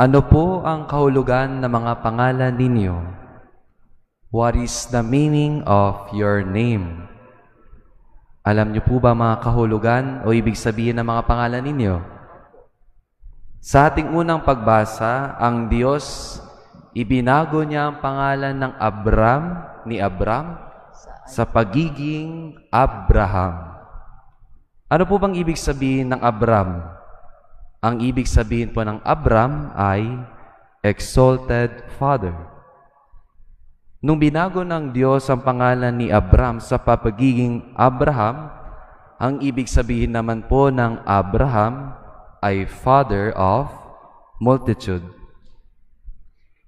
Ano po ang kahulugan ng mga pangalan ninyo? What is the meaning of your name? Alam niyo po ba mga kahulugan o ibig sabihin ng mga pangalan ninyo? Sa ating unang pagbasa, ang Diyos, ibinago niya ang pangalan ng Abram, ni Abram, sa pagiging Abraham. Ano po bang ibig sabihin ng Abram? Ang ibig sabihin po ng Abram ay exalted father. Nung binago ng Diyos ang pangalan ni Abram sa papagiging Abraham, ang ibig sabihin naman po ng Abraham ay father of multitude.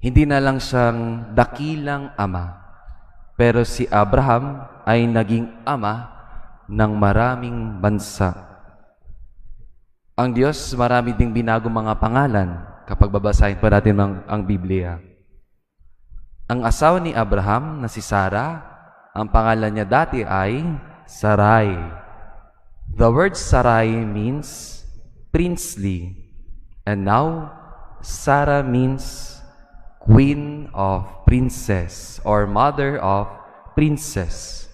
Hindi na lang siyang dakilang ama, pero si Abraham ay naging ama ng maraming bansa. Ang Diyos, marami ding binago mga pangalan kapag babasahin pa natin ang, ang Biblia. Ang asawa ni Abraham na si Sarah, ang pangalan niya dati ay Sarai. The word Sarai means princely. And now, Sarah means queen of princess or mother of princess.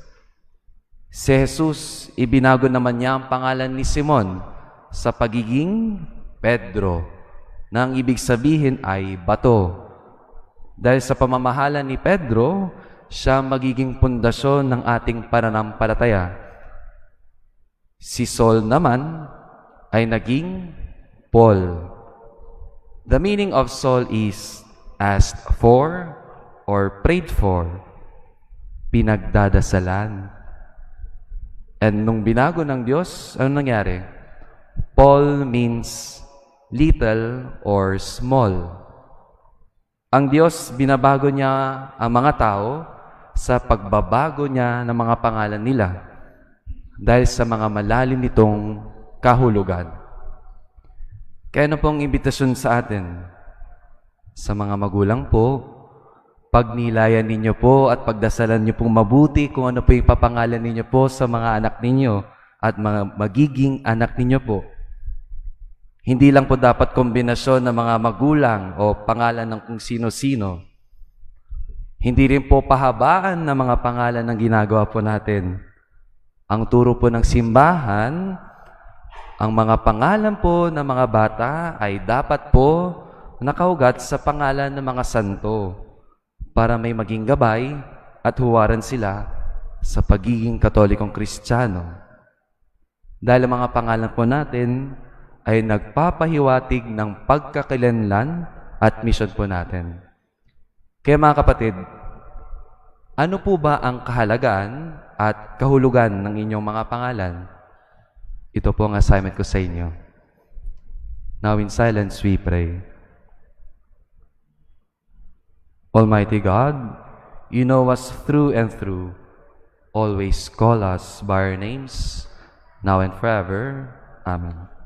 Si Jesus, ibinago naman niya ang pangalan ni Simon sa pagiging Pedro, na ang ibig sabihin ay bato. Dahil sa pamamahala ni Pedro, siya magiging pundasyon ng ating pananampalataya. Si Saul naman ay naging Paul. The meaning of Saul is asked for or prayed for, pinagdadasalan. And nung binago ng Diyos, ano nangyari? Paul means little or small. Ang Diyos, binabago niya ang mga tao sa pagbabago niya ng mga pangalan nila dahil sa mga malalim nitong kahulugan. Kaya ano pong imbitasyon sa atin? Sa mga magulang po, pagnilayan ninyo po at pagdasalan niyo pong mabuti kung ano po yung papangalan ninyo po sa mga anak ninyo at mga magiging anak ninyo po. Hindi lang po dapat kombinasyon ng mga magulang o pangalan ng kung sino-sino. Hindi rin po pahabaan ng mga pangalan ng ginagawa po natin. Ang turo po ng simbahan, ang mga pangalan po ng mga bata ay dapat po nakaugat sa pangalan ng mga santo para may maging gabay at huwaran sila sa pagiging katolikong kristyano. Dahil ang mga pangalan po natin ay nagpapahiwatig ng pagkakilanlan at misyon po natin. Kaya mga kapatid, ano po ba ang kahalagaan at kahulugan ng inyong mga pangalan? Ito po ang assignment ko sa inyo. Now in silence we pray. Almighty God, you know us through and through. Always call us by our names, now and forever. Amen.